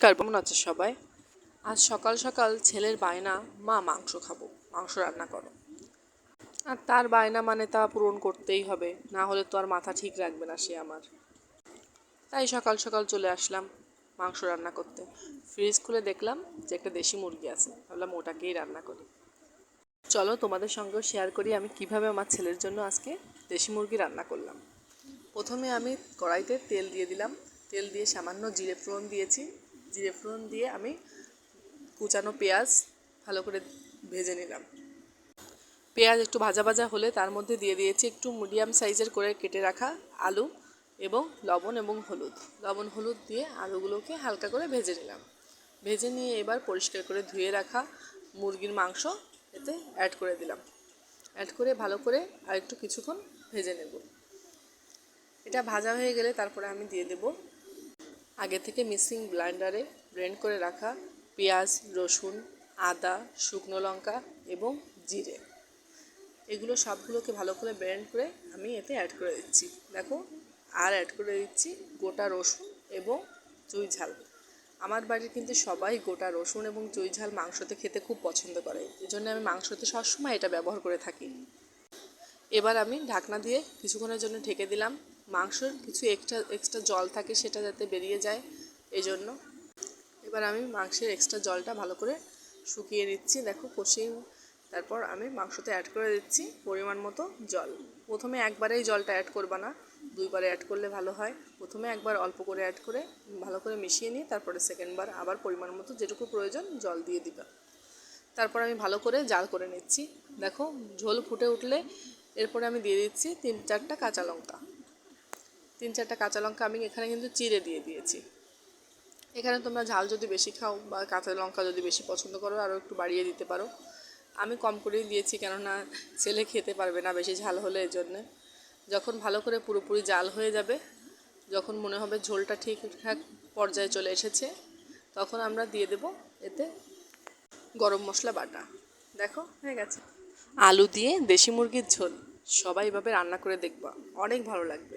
নমস্কার, কেমন আছে সবাই? আজ সকাল সকাল ছেলের বায়না, মা, মাংস খাব, মাংস রান্না করো। আর তার বায়না মানে তা পূরণ করতেই হবে, না হলে তো আর মাথা ঠিক রাখবে না সে আমার। তাই সকাল সকাল চলে আসলাম মাংস রান্না করতে। ফ্রিজ খুলে দেখলাম যে একটা দেশি মুরগি আছে, ভাবলাম ওটাকেই রান্না করি। চলো তোমাদের সঙ্গেও শেয়ার করি আমি কীভাবে আমার ছেলের জন্য আজকে দেশি মুরগি রান্না করলাম। প্রথমে আমি কড়াইতে তেল দিয়ে দিলাম। তেল দিয়ে সামান্য জিরে ফোড়ন দিয়েছি জিরে ফোড়ন দিয়ে আমি কুচানো পেঁয়াজ ভালো করে ভেজে নিলাম। পেঁয়াজ একটু ভাজা ভাজা হলে তার মধ্যে দিয়ে দিয়েছি একটু মিডিয়াম সাইজের করে কেটে রাখা আলু এবং লবণ এবং হলুদ। লবণ হলুদ দিয়ে আলুগুলোকে হালকা করে ভেজে নিলাম। ভেজে নিয়ে এবার পরিষ্কার করে ধুয়ে রাখা মুরগির মাংস এতে অ্যাড করে দিলাম। অ্যাড করে ভালো করে আর একটু কিছুক্ষণ ভেজে নেব। এটা ভাজা হয়ে গেলে তারপরে আমি দিয়ে দেব আগে থেকে মিক্সিং ব্লাইন্ডারে ব্লেন্ড করে রাখা পেঁয়াজ, রসুন, আদা, শুকনো লঙ্কা এবং জিরে। এগুলো সবগুলোকে ভালো করে ব্লেন্ড করে আমি এতে অ্যাড করে দিচ্ছি। দেখো, আর অ্যাড করে দিচ্ছি গোটা রসুন এবং চুই ঝাল। আমার বাড়ির কিন্তু সবাই গোটা রসুন এবং চুই ঝাল মাংসতে খেতে খুব পছন্দ করে। এই জন্য আমি মাংসতে সবসময় এটা ব্যবহার করে থাকি। এবার আমি ঢাকনা দিয়ে কিছুক্ষণের জন্য ঢেকে দিলাম। মাংসর কিছু এক্সট্রা এক্সট্রা জল থাকে সেটা যাতে বেরিয়ে যায় এই জন্য এবার আমি মাংসের এক্সট্রা জলটা ভালো করে শুকিয়ে নিচ্ছি। দেখো কষিয়ে, তারপর আমি মাংসতে অ্যাড করে দিচ্ছি পরিমাণ মতো জল। প্রথমে একবারেই জলটা অ্যাড করবা না, দুইবারে অ্যাড করলে ভালো হয়। প্রথমে একবার অল্প করে অ্যাড করে ভালো করে মিশিয়ে নিয়ে, তারপরে সেকেন্ডবার আবার পরিমাণ মতো যেটুকু প্রয়োজন জল দিয়ে দিবা। তারপর আমি ভালো করে জাল করে নিচ্ছি। দেখো ঝোল ফুটে উঠলে এরপরে আমি দিয়ে দিচ্ছি তিন চারটা কাঁচা লঙ্কা। তিন চারটা কাঁচা লঙ্কা আমি এখানে কিন্তু চিড়ে দিয়ে দিয়েছি। এখানে তোমরা ঝাল যদি বেশি খাও বা কাঁচা লঙ্কা যদি বেশি পছন্দ করো, আরও একটু বাড়িয়ে দিতে পারো। আমি কম করেই দিয়েছি, কেননা ছেলে খেতে পারবে না বেশি ঝাল হলে এই জন্যে যখন ভালো করে পুরোপুরি জাল হয়ে যাবে, যখন মনে হবে ঝোলটা ঠিকঠাক পর্যায়ে চলে এসেছে, তখন আমরা দিয়ে দেব এতে গরম মশলা বাটা। দেখো, হয়ে গেছে। আলু দিয়ে দেশি মুরগির ঝোল, সবাই এভাবে রান্না করে দেখবা, অনেক ভালো লাগবে।